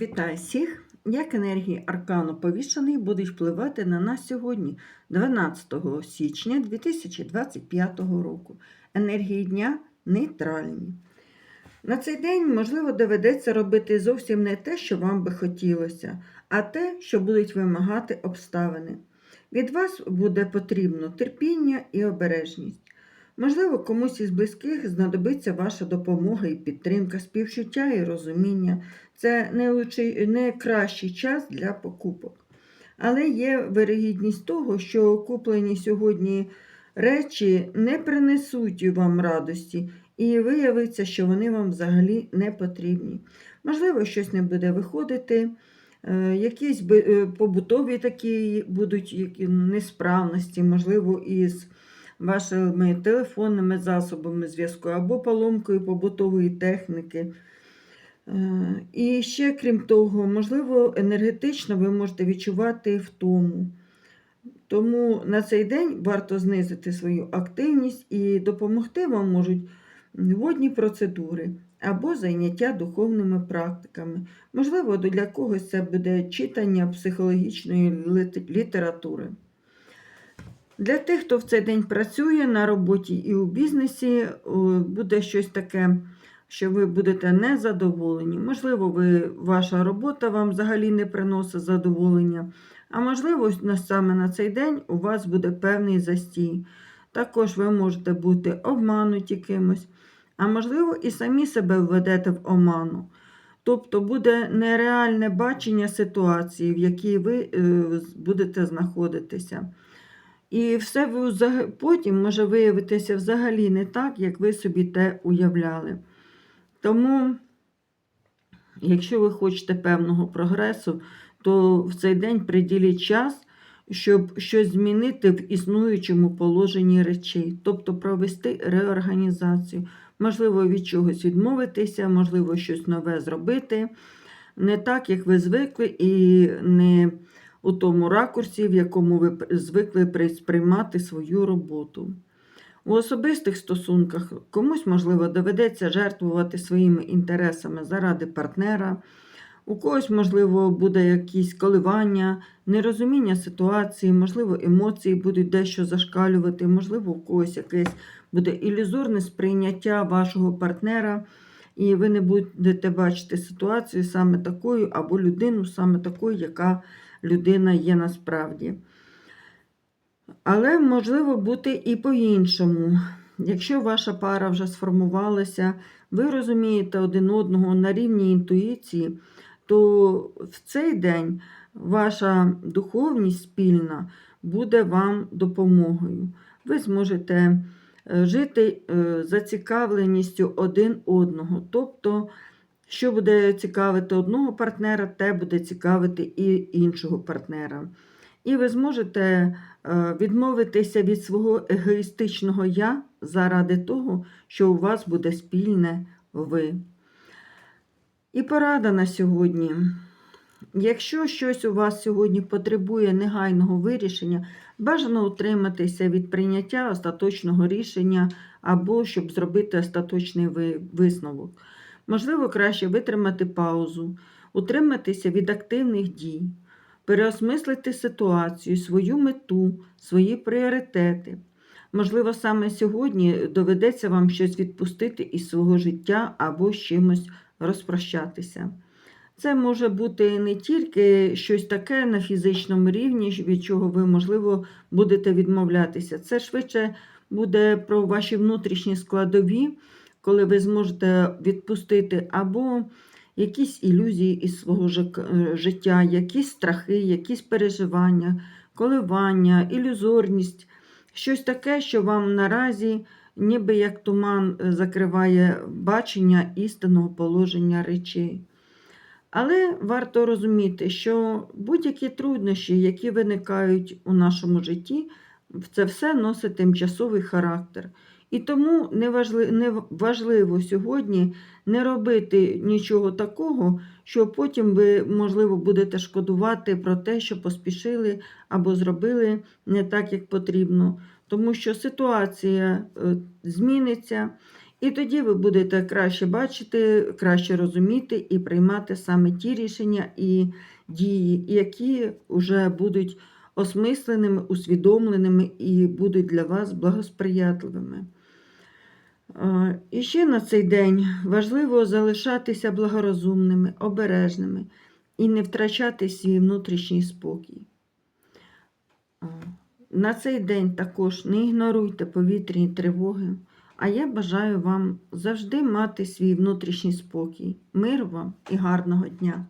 Вітаю всіх! Як енергії аркану повішений будуть впливати на нас сьогодні, 12 січня 2025 року. Енергії дня нейтральні. На цей день, можливо, доведеться робити зовсім не те, що вам би хотілося, а те, що будуть вимагати обставини. Від вас буде потрібно терпіння і обережність. Можливо, комусь із близьких знадобиться ваша допомога і підтримка, співчуття і розуміння. Це не, лучший, не кращий час для покупок. Але є вирогідність того, що куплені сьогодні речі не принесуть вам радості, і виявиться, що вони вам взагалі не потрібні. Можливо, щось не буде виходити, е, якісь е, побутові такі будуть несправності, можливо, із вашими телефонними засобами зв'язку або поломкою побутової техніки. Е, І ще, крім того, можливо, енергетично ви можете відчувати втому. Тому на цей день варто знизити свою активність і допомогти вам можуть водні процедури або заняття духовними практиками. Можливо, для когось це буде читання психологічної літератури. Для тих, хто в цей день працює на роботі і у бізнесі, буде щось таке, що ви будете незадоволені. Можливо, ви, ваша робота вам взагалі не приносить задоволення, а можливо, саме на цей день у вас буде певний застій. Також ви можете бути обмануті кимось, а можливо, і самі себе введете в оману. Тобто буде нереальне бачення ситуації, в якій ви е, будете знаходитися. І все ви потім може виявитися взагалі не так, як ви собі те уявляли. Тому, якщо ви хочете певного прогресу, то в цей день приділіть час, щоб щось змінити в існуючому положенні речей, тобто провести реорганізацію. Можливо, від чогось відмовитися, можливо, щось нове зробити. Не так, як ви звикли, і не у тому ракурсі, в якому ви звикли сприймати свою роботу. У особистих стосунках комусь, можливо, доведеться жертвувати своїми інтересами заради партнера, у когось, можливо, буде якісь коливання, нерозуміння ситуації, можливо, емоції будуть дещо зашкалювати, можливо, у когось якесь буде ілюзорне сприйняття вашого партнера, і ви не будете бачити ситуацію саме такою, або людину саме такою, яка людина є насправді. Але можливо бути і по-іншому. Якщо ваша пара вже сформувалася, ви розумієте один одного на рівні інтуїції, то в цей день ваша духовність спільна буде вам допомогою. Ви зможете е, жити е, зацікавленістю один одного. Тобто, що буде цікавити одного партнера, те буде цікавити і іншого партнера. І ви зможете е, відмовитися від свого егоїстичного я заради того, що у вас буде спільне ви. І порада на сьогодні. Якщо щось у вас сьогодні потребує негайного вирішення, бажано утриматися від прийняття остаточного рішення або щоб зробити остаточний висновок. Можливо, краще витримати паузу, утриматися від активних дій, переосмислити ситуацію, свою мету, свої пріоритети. Можливо, саме сьогодні доведеться вам щось відпустити із свого життя або з чимось розпрощатися. Це може бути не тільки щось таке на фізичному рівні, від чого ви, можливо, будете відмовлятися. Це швидше буде про ваші внутрішні складові, коли ви зможете відпустити або якісь ілюзії із свого е, життя, якісь страхи, якісь переживання, коливання, ілюзорність, щось таке, що вам наразі ніби як туман е, закриває бачення істинного положення речей. Але варто розуміти, що будь-які труднощі, які виникають у нашому житті, це все носить тимчасовий характер. І тому важливо сьогодні не робити нічого такого, що потім ви, можливо, будете шкодувати про те, що поспішили або зробили не так, як потрібно. Тому що ситуація е, зміниться, І тоді ви будете краще бачити, краще розуміти і приймати саме ті рішення і дії, які вже будуть осмисленими, усвідомленими і будуть для вас благосприятливими. Е, І ще на цей день важливо залишатися благорозумними, обережними і не втрачати свій внутрішній спокій. Е, На цей день також не ігноруйте повітряні тривоги, а я бажаю вам завжди мати свій внутрішній спокій. Миру вам і гарного дня!